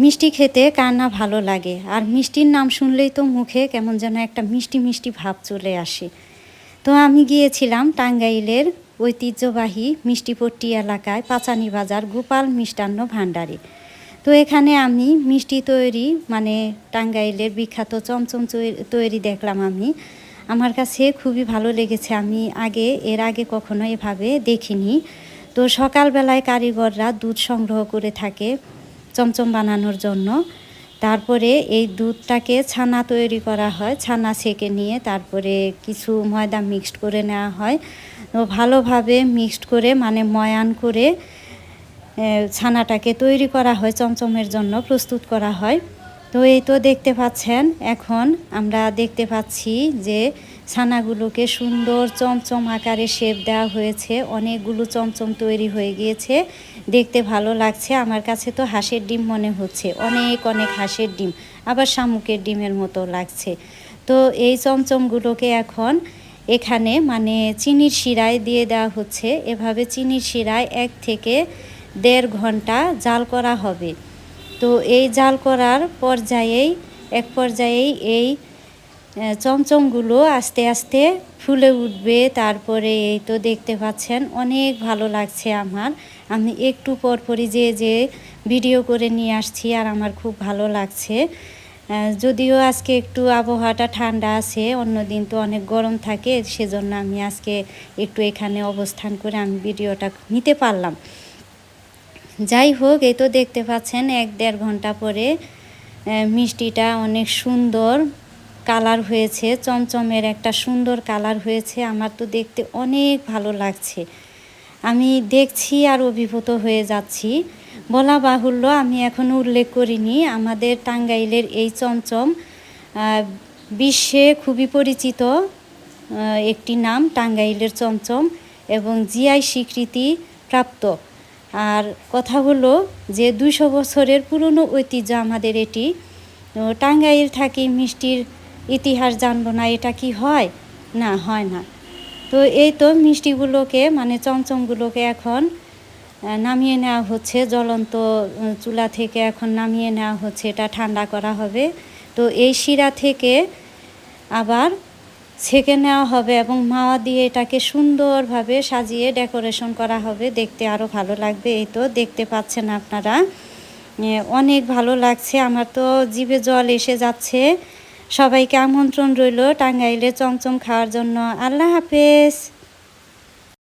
মিষ্টি খেতে কার না ভালো লাগে? আর মিষ্টির নাম শুনলেই তো মুখে কেমন যেন একটা মিষ্টি মিষ্টি ভাব চলে আসে। তো আমি গিয়েছিলাম টাঙ্গাইলের ঐতিহ্যবাহী মিষ্টিপট্টি এলাকায় পাচানি বাজার গোপাল মিষ্টান্ন ভাণ্ডারে। তো এখানে আমি মিষ্টি তৈরি মানে টাঙ্গাইলের বিখ্যাত চমচম তৈরি দেখলাম আমি। আমার কাছে খুবই ভালো লেগেছে, আমি আগে, এর আগে কখনো এভাবে দেখিনি। তো সকালবেলায় কারিগররা দুধ সংগ্রহ করে থাকে। চমচম বানানোর জন্য। তারপরে এই দুধটাকে ছানা তৈরি করা হয়, ছানা সেকে নিয়ে তারপরে কিছু ময়দা মিক্সড করে নেওয়া হয়। তো ভালোভাবে মিক্সড করে মানে ময়ান করে ছানাটাকে তৈরি করা হয়, চমচমের জন্য প্রস্তুত করা হয়। তো এই তো দেখতে পাচ্ছেন, এখন আমরা দেখতে পাচ্ছি যে ছানাগুলোকে সুন্দর চমচম আকারে শেপ দেওয়া হয়েছে, অনেকগুলো চমচম তৈরি হয়ে গিয়েছে, দেখতে ভালো লাগছে, আমার কাছে তো হাঁসের ডিম মনে হচ্ছে, অনেক অনেক হাঁসের ডিম, আবার শামুকের ডিমের মতো লাগছে। তো এই চমচমগুলোকে এখন এখানে মানে চিনির শিরায় দিয়ে দেওয়া হচ্ছে, এভাবে চিনির শিরায় এক থেকে দেড় ঘণ্টা জাল করা হবে। তো এই জাল করার পর্যায়েই, এক পর্যায়েই এই চমচমগুলো আস্তে আস্তে ফুলে উঠবে। তারপরে এই তো দেখতে পাচ্ছেন, অনেক ভালো লাগছে আমার। আমি একটু পরপরই যে যে ভিডিও করে নিয়ে আসছি আর আমার খুব ভালো লাগছে। যদিও আজকে একটু আবহাওয়াটা ঠান্ডা আছে অন্যদিন তো অনেক গরম থাকে, সেজন্য আমি আজকে একটু এখানে অবস্থান করে আমি ভিডিওটা নিতে পারলাম। যাই হোক, এই তো দেখতে পাচ্ছেন, এক দেড় ঘণ্টা পরে মিষ্টিটা অনেক সুন্দর কালার হয়েছে, চমচমের একটা সুন্দর কালার হয়েছে, আমার তো দেখতে অনেক ভালো লাগছে। আমি দেখছি আর অভিভূত হয়ে যাচ্ছি। বলা বাহুল্য, আমি এখনও উল্লেখ করিনি, আমাদের টাঙ্গাইলের এই চমচম বিশ্বে খুবই পরিচিত একটি নাম, টাঙ্গাইলের চমচম এবং জিআই স্বীকৃতি প্রাপ্ত। আর কথা হলো যে দুইশো বছরের পুরনো ঐতিহ্য আমাদের এটি। টাঙ্গাইল থাকি মিষ্টির ইতিহাস জানব না, এটা কি হয়? না হয় না। তো এই তো মিষ্টিগুলোকে মানে চমচমগুলোকে এখন নামিয়ে নেওয়া হচ্ছে। জ্বলন্ত চুলা থেকে এখন নামিয়ে নেওয়া হচ্ছে, এটা ঠান্ডা করা হবে। তো এই শিরা থেকে আবার ছেঁকে নেওয়া হবে এবং মাওয়া দিয়ে এটাকে সুন্দরভাবে সাজিয়ে ডেকোরেশন করা হবে। দেখতে আরও ভালো লাগবে, এই তো দেখতে পাচ্ছেন আপনারা। অনেক ভালো লাগছে, আমার তো জিভে জল এসে যাচ্ছে। সবাইকে আমন্ত্রণ রইল টাঙ্গাইলে চমচম খাওয়ার জন্য। আল্লাহ হাফেজ।